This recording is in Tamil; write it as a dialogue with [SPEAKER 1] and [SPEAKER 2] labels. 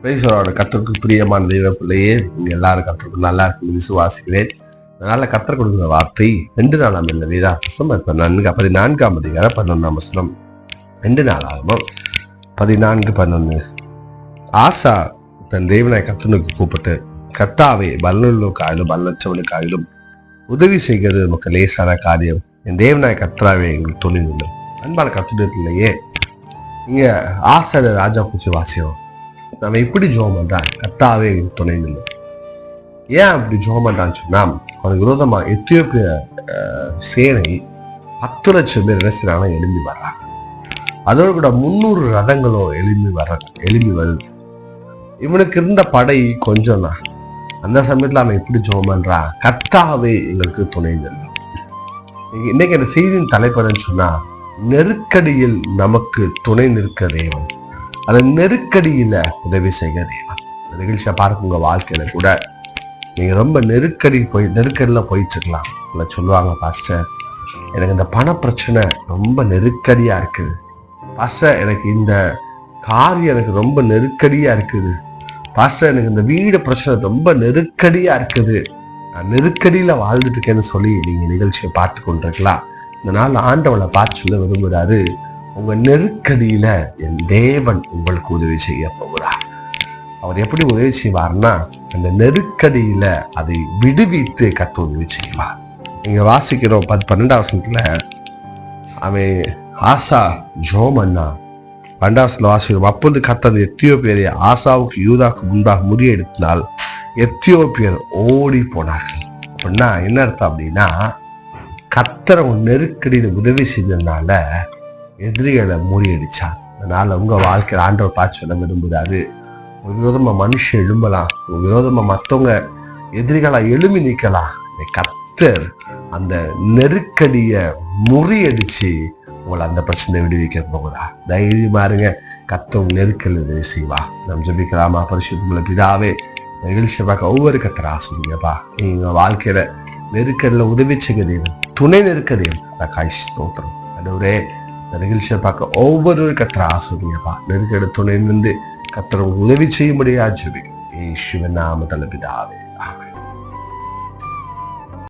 [SPEAKER 1] பேசுவரோட கத்தருக்கு பிரியமான தெய்வ பிள்ளையே நீங்கள் எல்லாரும் கத்தருக்கு நல்லா இருக்கும் விசுவாசிக்கிறேன். அதனால கத்தர் கொடுக்குற வார்த்தை ரெண்டு நாளாம் இல்லை வேதா புஸ்தம் இப்போ நான்கு பதினான்காம் அதிகாரம் பதினொன்றாம் வசனம். ரெண்டு நாளாகவும் பதினான்கு பதினொன்று ஆசா தன் தேவனாய் கத்தனுக்கு கூப்பிட்டு கத்தாவே பலனுள்ளவனுக்காயிலும் பலனற்றவனுக்காயிலும் உதவி செய்கிறது நமக்கு லேசான காரியம். என் தேவனாய் கத்தராவே எங்களுக்கு துணி நின்று அன்பான கத்துடத்திலேயே இங்க ஆசாரிய ராஜா பூச்சி வாசியம் நம்ம இப்படி ஜோம் பண்றான் கத்தாவே துணை நின்று ஏன் அப்படி ஜோம் பண்றான்னு சொன்னா அவனுக்கு விரோதமா எத்தியோப்பிய சேனை பத்து லட்சம் பேர் என்ன செய்றாங்கன்னா எழும்பி வர்றாங்க. அதோட கூட முந்நூறு ரதங்களும் எழும்பி வர எழும்பி வருது. இவனுக்கு இருந்த படை கொஞ்சம் தான் அந்த சமயத்தில் அவன் எப்படி ஜோம் பண்றான் கத்தாவே எங்களுக்கு துணை நின்று இன்னைக்கு அந்த செய்தியின் தலைப்படன்னு சொன்னா நெருக்கடியில் நமக்கு துணை நிற்க தேவன். அந்த நெருக்கடியில உதவி செய்ய தேவன் இந்த நிகழ்ச்சியை பார்க்க உங்க வாழ்க்கையில கூட நீங்க ரொம்ப நெருக்கடி போய் நெருக்கடியில போயிட்டு இருக்கலாம் இல்லை சொல்லுவாங்க பாஸ்டர் எனக்கு இந்த பண பிரச்சனை ரொம்ப நெருக்கடியா இருக்குது. பாஸ்டர் எனக்கு இந்த காரியம் எனக்கு ரொம்ப நெருக்கடியா இருக்குது. பாஸ்டர் எனக்கு இந்த வீடு பிரச்சனை ரொம்ப நெருக்கடியா இருக்குது. நான் நெருக்கடியில வாழ்ந்துட்டு இருக்கேன்னு சொல்லி நீங்க நிகழ்ச்சியை பார்த்து கொண்டிருக்கலாம். இந்த நாள் ஆண்டவளை பார்த்து சொல்ல விரும்புகிறாரு. உங்க நெருக்கடியில என் தேவன் உங்களுக்கு உதவி செய்ய போகிறார். அவர் எப்படி உதவி செய்வார்னா அந்த நெருக்கடியில அதை விடுவித்து கத்த உதவி செய்வார். இங்க வாசிக்கிறோம் பத் பன்னெண்டாம் வசனத்துல அவன் ஆசா ஜோமன்னா பண்டாவசத்தில் வாசிக்கிறோம் அப்பொழுது கத்தது எத்தியோப்பியரை ஆசாவுக்கு யூதாவுக்கு முன்பாக முறியெடுத்தினால் எத்தியோப்பியர் ஓடி போனார்கள். அப்படின்னா என்ன அர்த்தம் அப்படின்னா கத்தரை நெருக்கடியில் உதவி செஞ்சதுனால எதிரிகளை முறியடிச்சார் அதனால் உங்கள் வாழ்க்கையில் ஆண்டவர் பார்த்து சொல்ல விரும்புகிறாரு உங்க மனுஷன் எழும்பலாம். உங்க விரோதமா மற்றவங்க எதிரிகளா எழும்பி நிற்கலாம் கத்தர் அந்த நெருக்கடியை முறியடிச்சு உங்களை அந்த பிரச்சனை விடுவிக்க போகிறா தைரியமா இருங்க. கத்தவங்க நெருக்கல் உதவி செய்வா. நம் ஜபிக்கலாமா பரிசுத்தமுள்ள பிதாவே நிகழ்ச்சியை பார்க்க ஒவ்வொரு கத்தர் ஆசிரியப்பா. நீங்க வாழ்க்கையில நெருக்கடியில் உதவி செய்ய தேவன் துணை நெருக்க தேவன் காய்ச்சி ஸ்தோத்திரம். ஒரே இந்த நிகழ்ச்சியை பார்க்க ஒவ்வொரு கத்திர ஆசிரியப்பா நெருக்கடி துணை நின்று கத்திர உதவி செய்யும்படியா ஜெபிக்கும் ஏசுவன் நாம தலபிதாவே